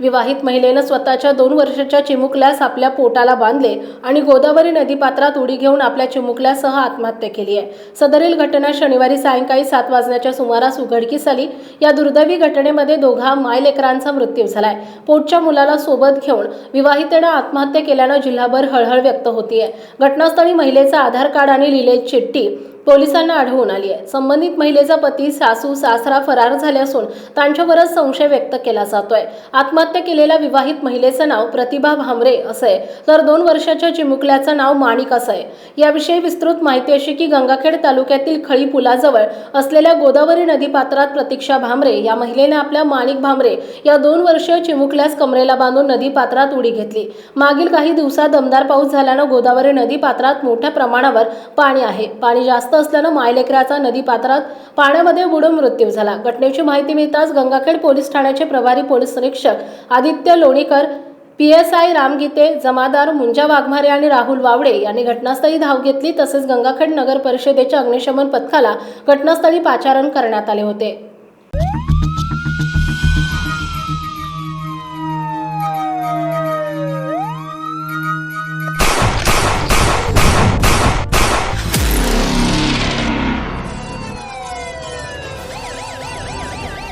विवाहित महिलेनं स्वतःच्या दोन वर्षाच्या चिमुकल्यास आपल्या पोटाला बांधले आणि गोदावरी नदीपात्रात उडी घेऊन आपल्या चिमुकल्यासह आत्महत्या केली आहे. सदरील घटना शनिवारी सायंकाळी सात वाजण्याच्या सुमारास उघडकीस आली. या दुर्दैवी घटनेमध्ये दोघा मायलेकरांचा मृत्यू झालाय. पोटच्या मुलाला सोबत घेऊन विवाहितेनं आत्महत्या केल्यानं जिल्हाभर हळहळ व्यक्त होतीये. घटनास्थळी महिलेचा आधार कार्ड आणि लिलेज चिठ्ठी पोलिसांना आढळून आली आहे. संबंधित महिलेचा पती सासू सासरा फरार झाले असून त्यांच्यावरच संशय व्यक्त केला जातोय. आत्महत्या केलेल्या विवाहित महिलेचं नाव प्रतिभा भामरे असं आहे. तर दोन वर्षाच्या चिमुकल्याचं नाव माणिक असं आहे. याविषयी विस्तृत माहिती अशी की गंगाखेड तालुक्यातील खळी पुलाजवळ असलेल्या गोदावरी नदीपात्रात प्रतीक्षा भामरे या महिलेने आपल्या माणिक भामरे या दोन वर्षीय चिमुकल्यास कमरेला बांधून नदीपात्रात उडी घेतली. मागील काही दिवसात दमदार पाऊस झाल्यानं गोदावरी नदीपात्रात मोठ्या प्रमाणावर पाणी आहे. पाणी जास्त असल्यानं मायलेकराचा नदीपात्रात पाण्यामध्ये बुडून मृत्यू झाला. घटनेची माहिती मिळताच गंगाखेड पोलीस ठाण्याचे प्रभारी पोलीस निरीक्षक Aditya Lonikar P S I Ramgite जमादार मुंजा वाघमारे आणि राहुल वावडे यांनी घटनास्थळी धाव घेतली. तसेच गंगाखेड नगर परिषदेच्या अग्निशमन पथकाला घटनास्थळी पाचारण करण्यात आले होते.